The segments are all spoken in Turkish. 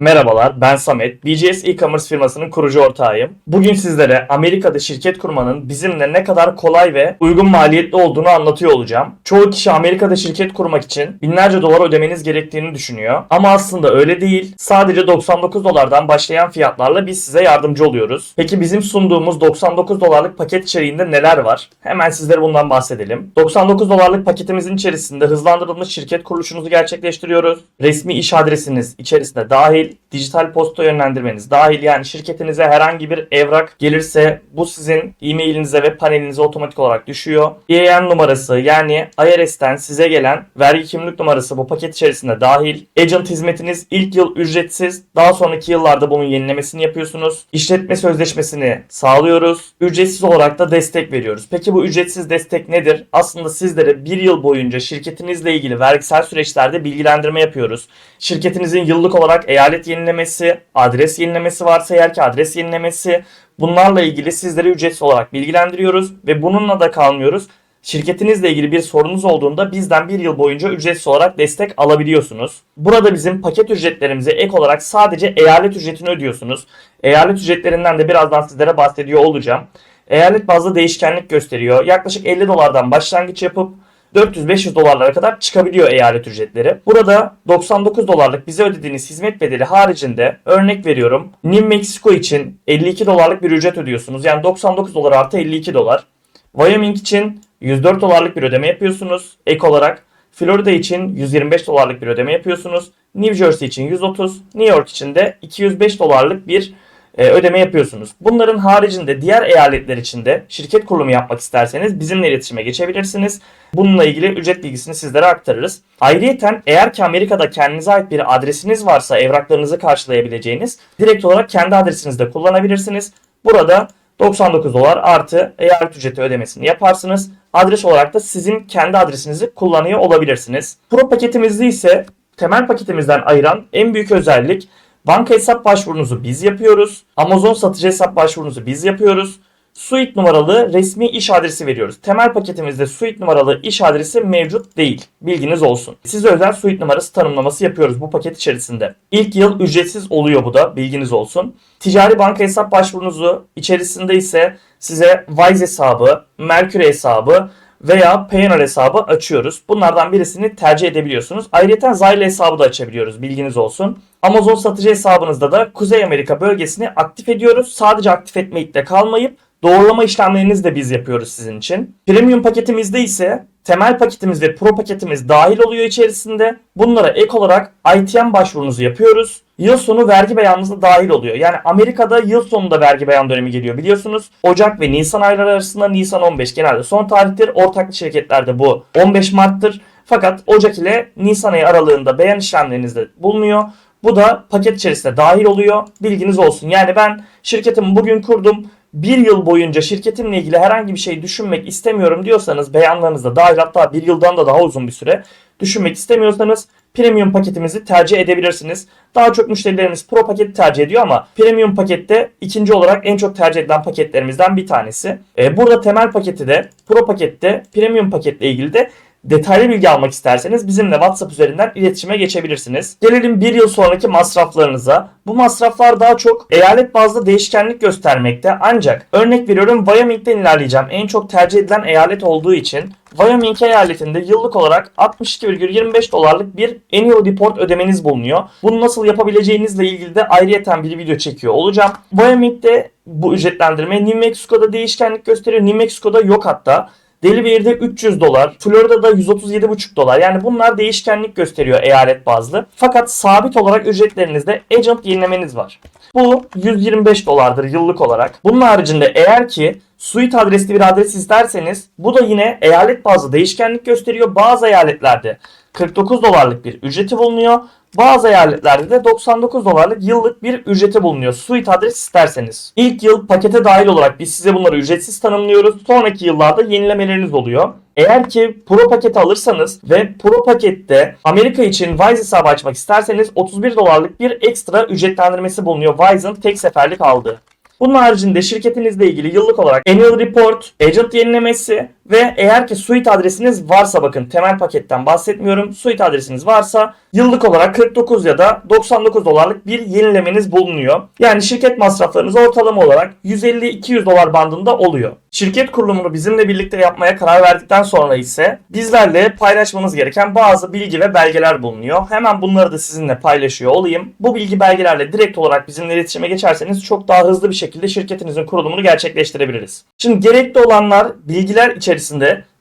Merhabalar, ben Samet. BGS e-commerce firmasının kurucu ortağıyım. Bugün sizlere Amerika'da şirket kurmanın bizimle ne kadar kolay ve uygun maliyetli olduğunu anlatıyor olacağım. Çoğu kişi Amerika'da şirket kurmak için binlerce dolar ödemeniz gerektiğini düşünüyor. Ama aslında öyle değil. Sadece 99 dolardan başlayan fiyatlarla biz size yardımcı oluyoruz. Peki bizim sunduğumuz 99 dolarlık paket içeriğinde neler var? Hemen sizlere bundan bahsedelim. 99 dolarlık paketimizin içerisinde hızlandırılmış şirket kuruluşunuzu gerçekleştiriyoruz. Resmi iş adresiniz içerisinde dahil, dijital posta yönlendirmeniz dahil yani şirketinize herhangi bir evrak gelirse bu sizin e-mailinize ve panelinize otomatik olarak düşüyor. EIN numarası yani IRS'ten size gelen vergi kimlik numarası bu paket içerisinde dahil. Agent hizmetiniz ilk yıl ücretsiz. Daha sonraki yıllarda bunun yenilemesini yapıyorsunuz. İşletme sözleşmesini sağlıyoruz. Ücretsiz olarak da destek veriyoruz. Peki bu ücretsiz destek nedir? Aslında sizlere bir yıl boyunca şirketinizle ilgili vergisel süreçlerde bilgilendirme yapıyoruz. Şirketinizin yıllık olarak eyalet yenilemesi, adres yenilemesi varsa eğer ki adres yenilemesi bunlarla ilgili sizlere ücretsiz olarak bilgilendiriyoruz ve bununla da kalmıyoruz. Şirketinizle ilgili bir sorunuz olduğunda bizden bir yıl boyunca ücretsiz olarak destek alabiliyorsunuz. Burada bizim paket ücretlerimize ek olarak sadece eyalet ücretini ödüyorsunuz. Eyalet ücretlerinden de birazdan sizlere bahsediyor olacağım. Eyalet bazlı değişkenlik gösteriyor. Yaklaşık 50 dolardan başlangıç yapıp 400-500 dolarlara kadar çıkabiliyor eyalet ücretleri. Burada 99 dolarlık bize ödediğiniz hizmet bedeli haricinde örnek veriyorum New Mexico için 52 dolarlık bir ücret ödüyorsunuz. Yani 99 dolar artı 52 dolar. Wyoming için 104 dolarlık bir ödeme yapıyorsunuz ek olarak. Florida için 125 dolarlık bir ödeme yapıyorsunuz. New Jersey için 130, New York için de 205 dolarlık bir e, ödeme yapıyorsunuz. Bunların haricinde diğer eyaletler için de şirket kurulumu yapmak isterseniz bizimle iletişime geçebilirsiniz. Bununla ilgili ücret bilgisini sizlere aktarırız. Ayrıyeten eğer ki Amerika'da kendinize ait bir adresiniz varsa evraklarınızı karşılayabileceğiniz direkt olarak kendi adresinizde kullanabilirsiniz. Burada 99 dolar artı eyalet ücreti ödemesini yaparsınız. Adres olarak da sizin kendi adresinizi kullanıyor olabilirsiniz. Pro paketimizde ise temel paketimizden ayıran en büyük özellik banka hesap başvurunuzu biz yapıyoruz. Amazon satıcı hesap başvurunuzu biz yapıyoruz. Suite numaralı resmi iş adresi veriyoruz. Temel paketimizde suite numaralı iş adresi mevcut değil. Bilginiz olsun. Size özel suite numarası tanımlaması yapıyoruz bu paket içerisinde. İlk yıl ücretsiz oluyor bu da bilginiz olsun. Ticari banka hesap başvurunuzu içerisinde ise size Wise hesabı, Mercury hesabı veya Payoneer hesabı açıyoruz. Bunlardan birisini tercih edebiliyorsunuz. Ayrıca Zyle hesabı da açabiliyoruz. Bilginiz olsun. Amazon satıcı hesabınızda da Kuzey Amerika bölgesini aktif ediyoruz. Sadece aktif etmekle kalmayıp Doğrulama işlemlerinizi de biz yapıyoruz sizin için. Premium paketimizde ise temel paketimiz ve pro paketimiz dahil oluyor içerisinde. Bunlara ek olarak ITM başvurunuzu yapıyoruz. Yıl sonu vergi beyanınız da dahil oluyor. Yani Amerika'da yıl sonunda vergi beyan dönemi geliyor biliyorsunuz. Ocak ve Nisan ayları arasında Nisan 15 genelde son tarihtir. Ortaklı şirketlerde bu 15 Mart'tır. Fakat Ocak ile Nisan ayı aralığında beyan işlemlerinizde bulunuyor. Bu da paket içerisinde dahil oluyor. Bilginiz olsun. Yani ben şirketimi bugün kurdum bir yıl boyunca şirketimle ilgili herhangi bir şey düşünmek istemiyorum diyorsanız beyanlarınızda dahil hatta bir yıldan da daha uzun bir süre düşünmek istemiyorsanız premium paketimizi tercih edebilirsiniz. Daha çok müşterilerimiz pro paketi tercih ediyor ama premium pakette ikinci olarak en çok tercih edilen paketlerimizden bir tanesi. Ee, burada temel paketi de pro pakette premium paketle ilgili de detaylı bilgi almak isterseniz bizimle WhatsApp üzerinden iletişime geçebilirsiniz. Gelelim bir yıl sonraki masraflarınıza. Bu masraflar daha çok eyalet bazlı değişkenlik göstermekte ancak örnek veriyorum Wyoming'den ilerleyeceğim. En çok tercih edilen eyalet olduğu için Wyoming eyaletinde yıllık olarak 62,25 dolarlık bir annual report ödemeniz bulunuyor. Bunu nasıl yapabileceğinizle ilgili de ayrıyeten bir video çekiyor olacağım. Wyoming'de bu ücretlendirme New Mexico'da değişkenlik gösteriyor. New Mexico'da yok hatta. Delaware'de 300 dolar, Florida'da 137,5 dolar. Yani bunlar değişkenlik gösteriyor eyalet bazlı. Fakat sabit olarak ücretlerinizde agent yenilemeniz var. Bu 125 dolardır yıllık olarak. Bunun haricinde eğer ki suite adresli bir adres isterseniz bu da yine eyalet bazlı değişkenlik gösteriyor. Bazı eyaletlerde 49 dolarlık bir ücreti bulunuyor. Bazı eyaletlerde de 99 dolarlık yıllık bir ücreti bulunuyor. Suite adres isterseniz. İlk yıl pakete dahil olarak biz size bunları ücretsiz tanımlıyoruz. Sonraki yıllarda yenilemeleriniz oluyor. Eğer ki Pro paketi alırsanız ve Pro pakette Amerika için Wise hesabı açmak isterseniz 31 dolarlık bir ekstra ücretlendirmesi bulunuyor Wise'ın tek seferlik aldığı. Bunun haricinde şirketinizle ilgili yıllık olarak Annual Report, Agent yenilemesi Ve eğer ki suite adresiniz varsa bakın temel paketten bahsetmiyorum. Suite adresiniz varsa yıllık olarak 49 ya da 99 dolarlık bir yenilemeniz bulunuyor. Yani şirket masraflarınız ortalama olarak 150-200 dolar bandında oluyor. Şirket kurulumunu bizimle birlikte yapmaya karar verdikten sonra ise bizlerle paylaşmanız gereken bazı bilgi ve belgeler bulunuyor. Hemen bunları da sizinle paylaşıyor olayım. Bu bilgi belgelerle direkt olarak bizimle iletişime geçerseniz çok daha hızlı bir şekilde şirketinizin kurulumunu gerçekleştirebiliriz. Şimdi gerekli olanlar bilgiler içerisinde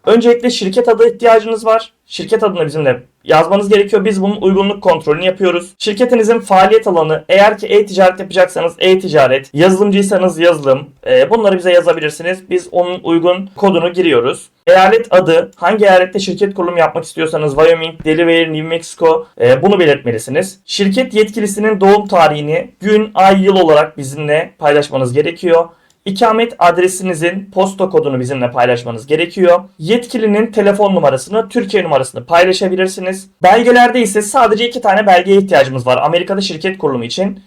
öncelikle şirket adı ihtiyacınız var. Şirket adını bizimle yazmanız gerekiyor. Biz bunun uygunluk kontrolünü yapıyoruz. Şirketinizin faaliyet alanı eğer ki e-ticaret yapacaksanız e-ticaret, yazılımcıysanız yazılım e, bunları bize yazabilirsiniz. Biz onun uygun kodunu giriyoruz. Eyalet adı, hangi eyalette şirket kurulumu yapmak istiyorsanız Wyoming, Delaware, New Mexico e, bunu belirtmelisiniz. Şirket yetkilisinin doğum tarihini gün, ay, yıl olarak bizimle paylaşmanız gerekiyor. İkamet adresinizin posta kodunu bizimle paylaşmanız gerekiyor. Yetkilinin telefon numarasını, Türkiye numarasını paylaşabilirsiniz. Belgelerde ise sadece iki tane belgeye ihtiyacımız var Amerika'da şirket kurulumu için.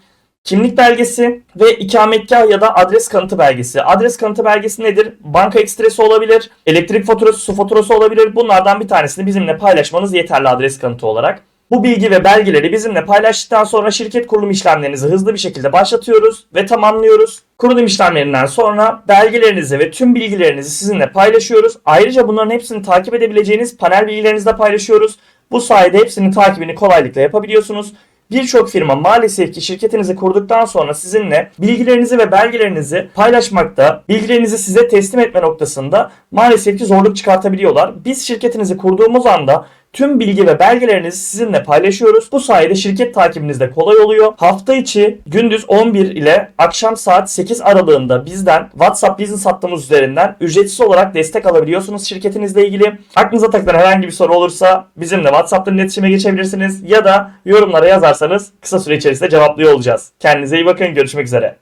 Kimlik belgesi ve ikametgah ya da adres kanıtı belgesi. Adres kanıtı belgesi nedir? Banka ekstresi olabilir, elektrik faturası, su faturası olabilir. Bunlardan bir tanesini bizimle paylaşmanız yeterli adres kanıtı olarak. Bu bilgi ve belgeleri bizimle paylaştıktan sonra şirket kurulum işlemlerinizi hızlı bir şekilde başlatıyoruz ve tamamlıyoruz. Kurulum işlemlerinden sonra belgelerinizi ve tüm bilgilerinizi sizinle paylaşıyoruz. Ayrıca bunların hepsini takip edebileceğiniz panel bilgilerinizi de paylaşıyoruz. Bu sayede hepsinin takibini kolaylıkla yapabiliyorsunuz. Birçok firma maalesef ki şirketinizi kurduktan sonra sizinle bilgilerinizi ve belgelerinizi paylaşmakta, bilgilerinizi size teslim etme noktasında maalesef ki zorluk çıkartabiliyorlar. Biz şirketinizi kurduğumuz anda tüm bilgi ve belgelerinizi sizinle paylaşıyoruz. Bu sayede şirket takibiniz de kolay oluyor. Hafta içi gündüz 11 ile akşam saat 8 aralığında bizden WhatsApp Business hattımız üzerinden ücretsiz olarak destek alabiliyorsunuz şirketinizle ilgili. Aklınıza takılan herhangi bir soru olursa bizimle WhatsApp'tan iletişime geçebilirsiniz ya da yorumlara yazarsanız kısa süre içerisinde cevaplıyor olacağız. Kendinize iyi bakın. Görüşmek üzere.